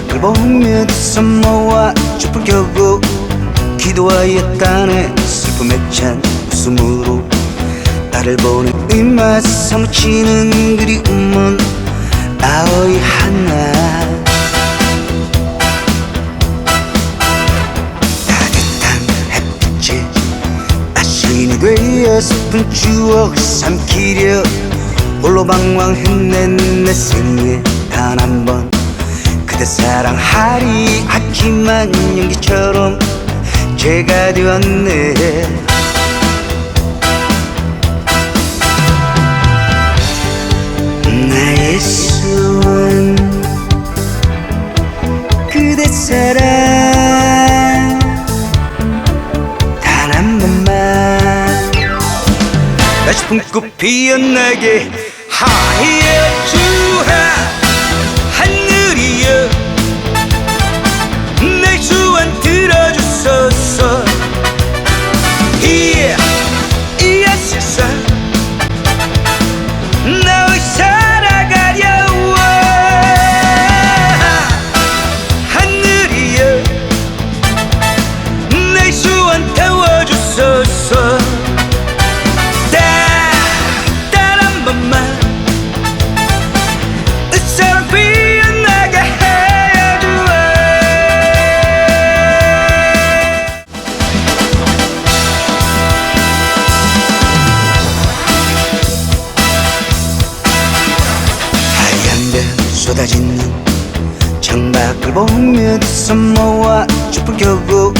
창밖을 보며 모아 촛불 켜고 기도하였다네. 슬픔에 찬 웃음으로 나를 보는 입맛 사무치는 그리움은 아오이 하나. 따뜻한 햇빛에 아쉬인이 되어 슬픈 추억 삼키려 홀로 방황했네. 내 생에 단 한 번 그대 사랑하리. 하지만 연기처럼 죄가 되었네. 나의 소원 그대 사랑. 단 한 번만. 다시 품꽃 피어나게 하여 주하 하늘이여. 내 소원 들어주소서. 이에 이 세상 너의 살아가려워. 하늘이여 내 소원 태워주소서. 딸한 번만. 내 사랑 보며 두손 모아 촛불 켜고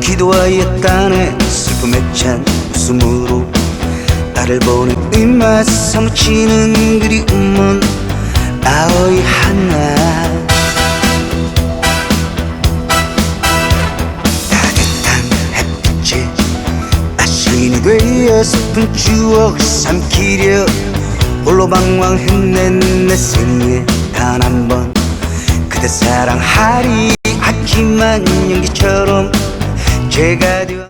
기도하였다네. 슬픔에 찬 웃음으로 나를 보는 입맛 사무치는 그리움은 아오이 하나. 따뜻한 햇빛에 아쉬인이 되어 슬픈 추억 삼키려 홀로 방황했네. 내 생에 단 한 번 그대 사랑하리. 하지만 연기처럼 죄가 되어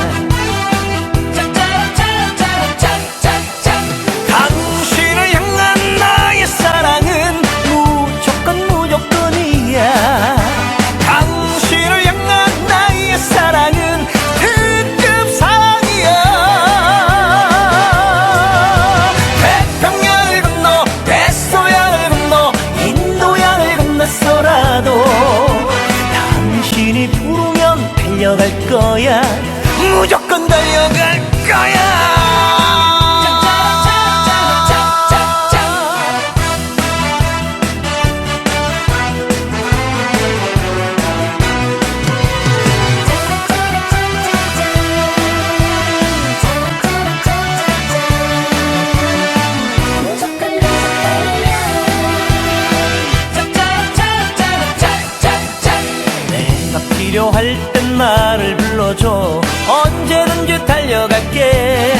달려갈 거야. 무조건 달려갈 거야 필요할 땐 나를 불러줘. 언제든지 달려갈게